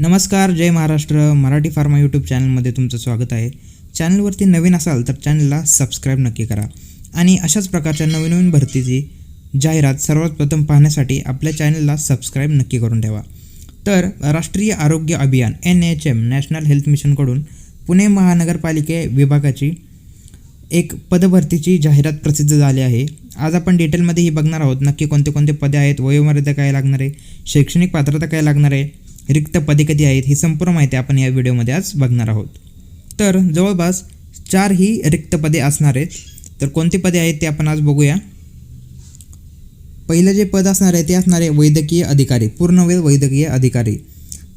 नमस्कार जय Maharashtra. Marathi pharma YouTube चॅनलमध्ये तुमचं स्वागत आहे. चॅनलवरती नवीन असाल तर चॅनलला सबस्क्राईब नक्की करा. आणि अशाच प्रकारच्या नवीन नवीन भरतीची जाहिरात सर्वात प्रथम पाहण्यासाठी आपल्या चॅनलला सबस्क्राईब नक्की करून ठेवा. तर राष्ट्रीय आरोग्य अभियान N H M national health मिशनकडून Pune महानगरपालिके विभागाची एक पदभरतीची जाहिरात प्रसिद्ध झाली आहे. आज आपण डिटेलमध्ये ही बघणार आहोत. नक्की कोणते कोणते पदे आहेत वयोमर्यादा काय लागणार आहे शैक्षणिक पात्रता काय लागणार आहे रिक्त पदे कधी आहेत ही संपूर्ण माहिती आपण या व्हिडिओमध्ये आज बघणार आहोत. तर जवळपास चार ही रिक्त पदे असणार आहेत. तर कोणती पदे आहेत ते आपण आज बघूया. पहिलं जे पद असणार आहे ते असणार आहे वैद्यकीय अधिकारी पूर्णवेळ वैद्यकीय अधिकारी.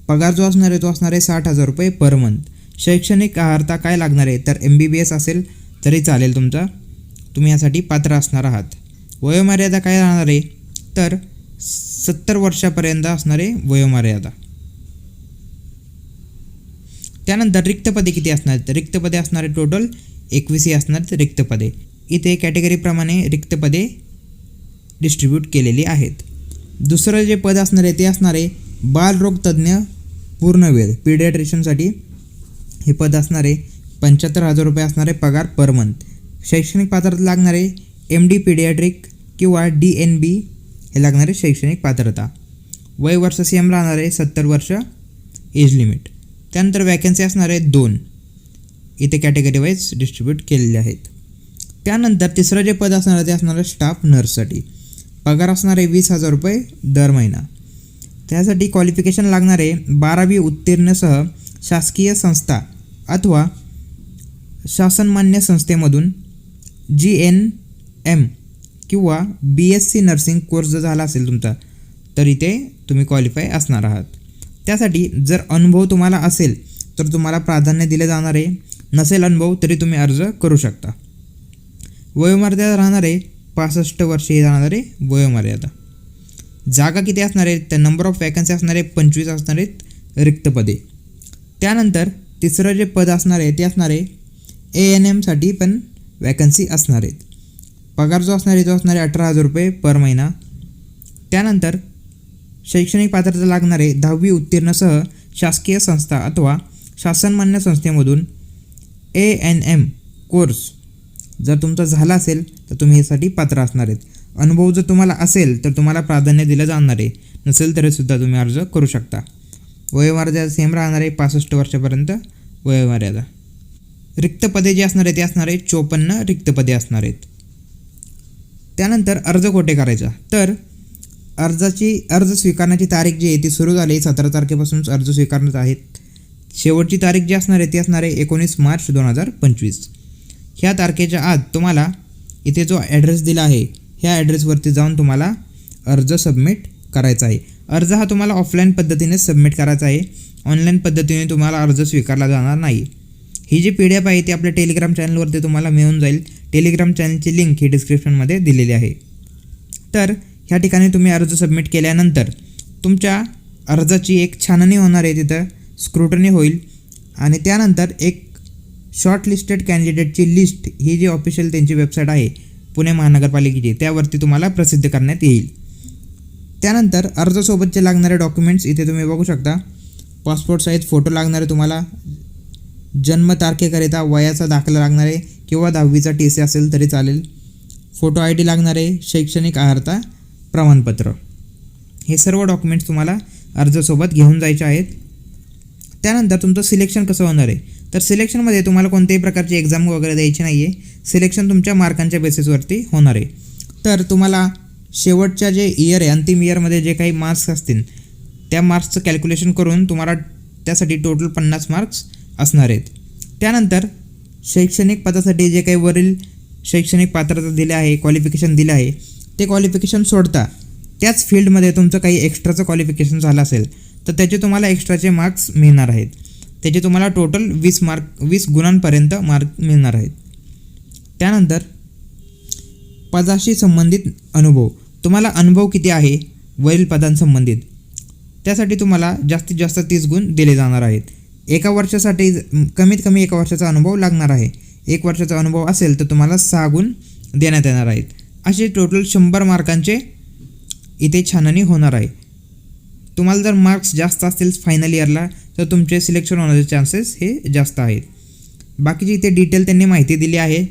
पगार जो असणार आहे तो असणार आहे साठ हजार रुपये पर मंथ शैक्षणिक आहारता काय लागणार आहे? तर एम बी बी एस असेल तरी चालेल तुमचा. तुम्ही यासाठी पात्र असणार आहात. वयोमर्यादा काय राहणार आहे? तर सत्तर वर्षापर्यंत असणारे वयोमर्यादा. त्यानंतर रिक्तपदे किती असणार? आहेत रिक्तपदे असणारे टोटल एकवीसही असणार आहेत रिक्तपदे. इथे कॅटेगरीप्रमाणे रिक्तपदे डिस्ट्रीब्यूट केलेली आहेत. दुसरं जे पद असणार आहे ते असणार आहे बालरोग पूर्णवेळ पिडियाट्रिशनसाठी हे पद असणार आहे पंच्याहत्तर हजार रुपये असणारे पगार पर मंथ शैक्षणिक पात्रता लागणारे एम डी पिडियाट्रिक किंवा डी एन बी हे लागणारे शैक्षणिक पात्रता. वय वर्ष सी एम राहणारे सत्तर वर्ष एज लिमिट त्यानंतर वॅकन्सी असणार आहेत दोन इथे कॅटेगरी वाईज डिस्ट्रीब्यूट केलेले आहेत. त्यानंतर तिसरं जे पद असणार आहे ते असणार आहे स्टाफ नर्ससाठी पगार असणार आहे वीस हजार रुपये दर महिना. त्यासाठी क्वालिफिकेशन लागणार आहे बारावी उत्तीर्णसह शासकीय संस्था अथवा शासनमान्य संस्थेमधून जी एन एम किंवा B S C nursing course जर झाला असेल तुमचा तर इथे तुम्ही क्वालिफाय असणार आहात. त्यासाठी जर अनुभव तुम्हाला असेल तर तुम्हाला प्राधान्य दिले जाणार आहे नसेल अनुभव तरी तुम्ही अर्ज करू शकता. वयोमर्यादा राहणार आहे पासष्ट वर्षे राहणारे वयोमर्यादा. जागा किती असणार आहेत तर नंबर ऑफ वॅकन्सी असणार आहे पंचवीस असणार आहेत रिक्त पदे त्यानंतर तिसरं जे पद असणार आहे ते असणार आहे ए एन एमसाठी पण वॅकन्सी असणार आहेत. पगार जो असणार आहे तो असणार आहे अठरा हजार रुपये पर महिना. त्यानंतर शैक्षणिक पात्रता लागणारे दहावी उत्तीर्णसह शासकीय संस्था अथवा शासनमान्य संस्थेमधून ए एन एम कोर्स जर तुमचा झाला असेल तर तुम्ही यासाठी पात्र असणार आहेत. अनुभव जर तुम्हाला असेल तर तुम्हाला प्राधान्य दिलं जाणार आहे. नसेल तरीसुद्धा तुम्ही अर्ज करू शकता. वयोमर्यादा सेम राहणार आहे पासष्ट वर्षापर्यंत वयोमर्यादा. रिक्त पदे जे असणार आहे ते असणार आहे चोपन्न रिक्त पदे असणार आहेत. त्यानंतर अर्ज कोठे करायचा? तर अर्जाची अर्ज स्वीकारण्याची तारीख जी आहे ती सुरू झाली. सतरा तारखेपासून अर्ज स्वीकारण्यात आहेत. शेवटची तारीख जी असणार आहे ती असणार आहे एकोणीस मार्च दोन हजार पंचवीस. ह्या तारखेच्या आत तुम्हाला इथे जो ॲड्रेस दिला आहे ह्या ॲड्रेसवरती जाऊन तुम्हाला अर्ज सबमिट करायचा आहे. अर्ज हा तुम्हाला ऑफलाईन पद्धतीने सबमिट करायचा आहे. ऑनलाईन पद्धतीने तुम्हाला अर्ज स्वीकारला जाणार नाही. ही जी पी डी एफ आहे ती आपल्या टेलिग्राम चॅनलवरती तुम्हाला मिळून जाईल. टेलिग्राम चॅनलची लिंक ही डिस्क्रिप्शनमध्ये दिलेली आहे. तर ह्या ठिकाणी तुम्ही अर्ज सबमिट केल्यानंतर तुमच्या अर्जाची एक छाननी होणार आहे तिथं. स्क्रुटनी होईल. आणि त्यानंतर एक शॉर्ट लिस्टेड कॅन्डिडेटची लिस्ट ही जी ऑफिशियल त्यांची वेबसाईट आहे पुणे महानगरपालिकेची त्यावरती तुम्हाला प्रसिद्ध करण्यात येईल. त्यानंतर अर्जासोबतचे लागणारे डॉक्युमेंट्स इथे तुम्ही बघू शकता. पासपोर्ट साईज फोटो लागणारे तुम्हाला. जन्मतारखेकरिता वयाचा दाखला लागणार आहे किंवा दहावीचा टी सी असेल तरी चालेल. फोटो आय डी लागणार आहे शैक्षणिक आहारता प्रमाणपत्र. हे सर्व डॉक्युमेंट्स तुम्हाला अर्जासोबत घेऊन जायचे आहेत. त्यानंतर तुमचं सिलेक्शन कसं होणार आहे? तर सिलेक्शनमध्ये तुम्हाला कोणत्याही प्रकारची एक्झाम वगैरे द्यायची नाही आहे सिलेक्शन तुमच्या मार्कांच्या बेसिसवरती होणार आहे. तर तुम्हाला शेवटच्या जे इयर आहे अंतिम इयरमध्ये जे काही मार्क्स असतील त्या मार्क्सचं कॅल्क्युलेशन करून तुम्हाला त्यासाठी टोटल पन्नास मार्क्स असणार आहेत. त्यानंतर शैक्षणिक पदासाठी जे काही वरील शैक्षणिक पात्रता दिले आहे क्वालिफिकेशन दिलं आहे ते क्वालिफिकेशन सोडता त्याच फील्डमध्ये तुमचं काही एक्स्ट्राचं क्वालिफिकेशन झालं असेल तर त्याचे तुम्हाला एक्स्ट्राचे मार्क्स मिळणार आहेत. त्याचे तुम्हाला टोटल वीस मार्क वीस गुणांपर्यंत मार्क मिळणार आहेत. त्यानंतर पदाशी संबंधित अनुभव. तुम्हाला अनुभव किती आहे? वरील पदांसंबंधित. त्यासाठी तुम्हाला जास्तीत जास्त तीस गुण दिले जाणार आहेत. एका वर्षासाठी कमीत कमी एका वर्षाचा अनुभव लागणार आहे. एक वर्षाचा अनुभव असेल तर तुम्हाला सहा गुण देण्यात येणार आहेत. असे टोटल शंभर मार्कांचे इथे छाननी होणार आहे. तुम्हाला जर मार्क्स जास्त असतील फायनल इयरला तर तुमचे सिलेक्शन होण्याचे चान्सेस हे जास्त आहेत. बाकीची इथे डिटेल त्यांनी माहिती दिली आहे.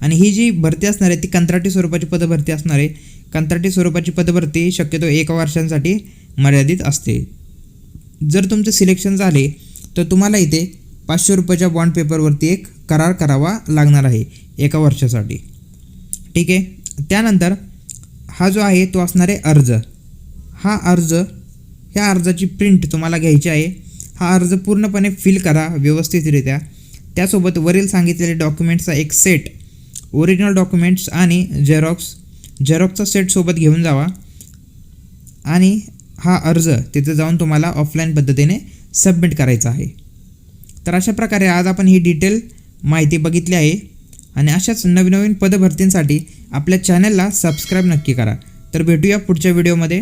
आणि ही जी भरती असणार आहे ती कंत्राटी स्वरूपाची पदभरती असणार आहे. कंत्राटी स्वरूपाची पदभरती शक्यतो एका वर्षांसाठी मर्यादित असते. जर तुमचं सिलेक्शन झाले तर तुम्हाला इथे पाचशे रुपयाच्या बॉन्ड पेपरवरती एक करार करावा लागणार आहे एका वर्षासाठी. ठीक आहे? त्यानंतर हा जो आहे तो असणार आहे अर्ज. हा अर्ज ह्या अर्जाची प्रिंट तुम्हाला घ्यायची आहे. हा अर्ज पूर्णपणे फिल करा व्यवस्थितरित्या. त्यासोबत वरील सांगितलेले डॉक्युमेंट्सचा एक सेट ओरिजिनल डॉक्युमेंट्स आणि झेरॉक्स झेरॉक्सचा सेट सोबत घेऊन जावा. आणि हा अर्ज तिथे जाऊन तुम्हाला ऑफलाईन पद्धतीने सबमिट करायचा आहे. तर अशा प्रकारे आज आपण ही डिटेल माहिती बघितली आहे. आणि अशाच नवीन नवीन पदभरतींसाठी आपल्या चॅनलला सबस्क्राईब नक्की करा. तर भेटूया पुढच्या व्हिडिओमध्ये